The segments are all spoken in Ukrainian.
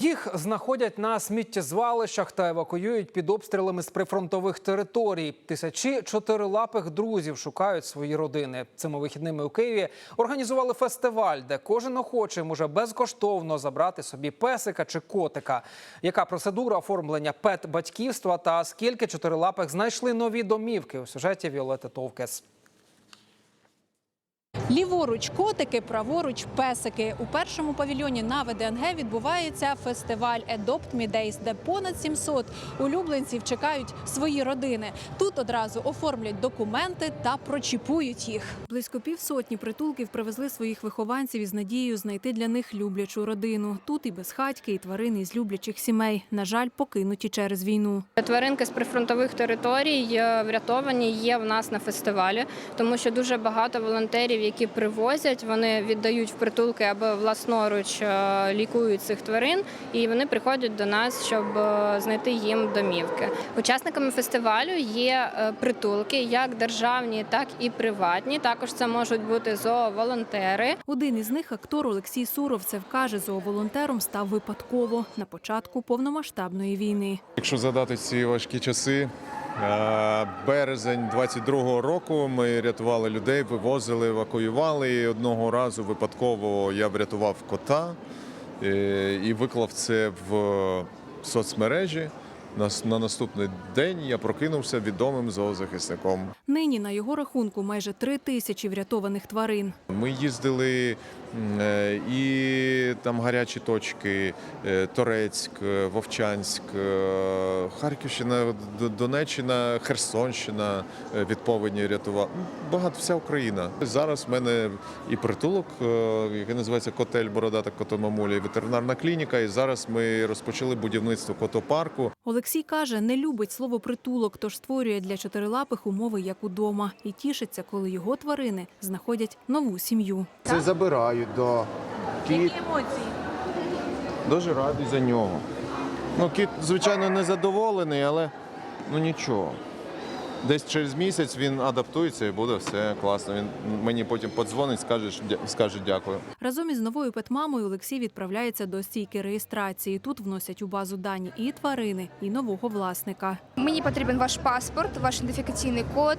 Їх знаходять на сміттєзвалищах та евакуюють під обстрілами з прифронтових територій. Тисячі чотирилапих друзів шукають свої родини. Цими вихідними у Києві організували фестиваль, де кожен охочий може безкоштовно забрати собі песика чи котика. Яка процедура оформлення пет-батьківства та скільки чотирилапих знайшли нові домівки у сюжеті Віолети Товкес. Ліворуч котики, праворуч песики. У першому павільйоні на ВДНГ відбувається фестиваль Adopt Me Days, де понад 700 улюбленців чекають свої родини. Тут одразу оформлять документи та прочіпують їх. Близько півсотні притулків привезли своїх вихованців із надією знайти для них люблячу родину. Тут і безхатьки, і тварини із люблячих сімей. На жаль, покинуті через війну. Тваринки з прифронтових територій е, врятовані є в нас на фестивалі, тому що дуже багато волонтерів, які привозять, вони віддають в притулки або власноруч е, лікують цих тварин, і вони приходять до нас, щоб е, знайти їм домівки. Учасниками фестивалю є е, притулки, як державні, так і приватні. Також це можуть бути зооволонтери. Один із них, актор Олексій Суровцев, каже, зооволонтером став випадково на початку повномасштабної війни. Якщо згадати ці важкі часи, березень 22-го року ми рятували людей, вивозили, евакуювали. І одного разу випадково я врятував кота е, і виклав це в соцмережі. На наступний день я прокинувся відомим зоозахисником. Нині на його рахунку майже три тисячі врятованих тварин. Ми їздили е, і там гарячі точки, е, Торецьк, е, Вовчанськ, е, Харківщина, Донеччина, Херсонщина е, від повені рятувала. Багато вся Україна. Зараз в мене і притулок, е, який називається Котель Бородата Котомамуля, і ветеринарна клініка. І зараз ми розпочали будівництво котопарку. Олексій каже, не любить слово притулок, тож створює для чотирилапих умови як удома і тішиться, коли його тварини знаходять нову сім'ю. Це забирають до кіт. емоції? Дуже радий за нього. Ну, кіт, звичайно, не задоволений, але ну нічого. Десь через місяць він адаптується і буде все класно. Він мені потім подзвонить, скаже, дя- скаже дякую. Разом із новою петмамою Олексій відправляється до стійки реєстрації. Тут вносять у базу дані і тварини, і нового власника. Мені потрібен ваш паспорт, ваш ідентифікаційний код,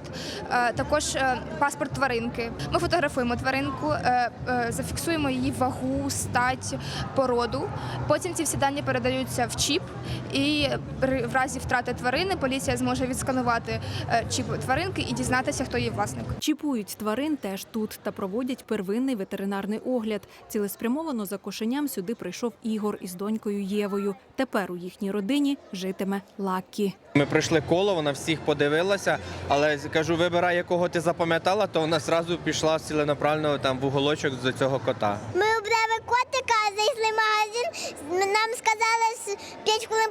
е, також е, паспорт тваринки. Ми фотографуємо тваринку, е, зафіксуємо її вагу, стать, породу. Потім ці всі дані передаються в чіп, і при в разі втрати тварини поліція зможе відсканувати чіп тваринки і дізнатися, хто її власник. Чіпують тварин теж тут та проводять первинний ветеринарний огляд. Цілеспрямовано за кошеням сюди прийшов Ігор із донькою Євою. Тепер у їхній родині житиме Лакі. Ми пройшли коло, вона всіх подивилася, але кажу, вибирай, якого ти запам'ятала, то вона зразу пішла ціленаправленно там в уголочок до цього кота. Ми обрали котика,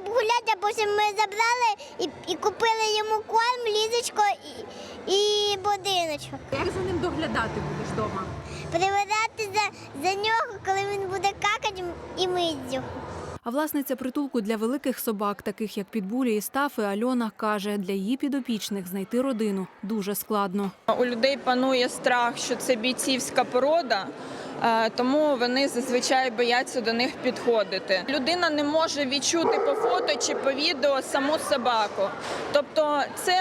5 хвилин погуляти, а потім ми забрали і, і купили йому корм, лізочко і, і будиночок. Як за ним доглядати будеш вдома? Приведати за, за нього, коли він буде какати і мить його. А власниця притулку для великих собак, таких як Підбулі і Стафи, Альона каже, для її підопічних знайти родину дуже складно. У людей панує страх, що це бійцівська порода. Е, Тому вони зазвичай бояться до них підходити. Людина не може відчути по фото чи по відео саму собаку. Тобто, це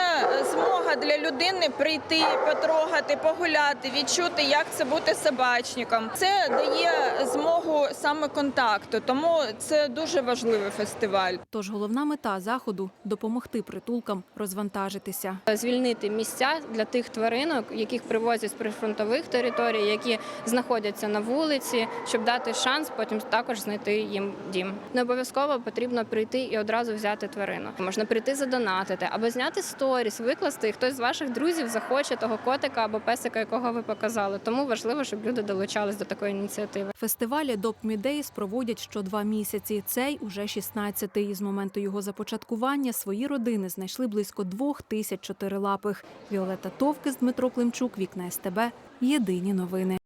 змога для людини прийти, потрогати, погуляти, відчути, як це бути собачником. Це дає змогу саме контакту, тому це дуже важливий фестиваль. Тож головна мета заходу допомогти притулкам розвантажитися. звільнити місця для тих тваринок, яких привозять з прифронтових територій, які знаходяться на вулиці, щоб дати шанс потім також знайти їм дім. Не обов'язково потрібно прийти і одразу взяти тварину. Можна прийти задонатити або зняти сторіс, викласти, і хтось з ваших друзів захоче того котика або песика, якого ви показали. Тому важливо, щоб люди долучались до такої ініціативи. Фестиваль Допмідейс проводять що два місяці. Цей уже 16-й. З моменту його започаткування свої родини знайшли близько двох тисяч чотирилапих. Віолета Товкис, Дмитро Климчук, Вікна СТБ. Єдині новини.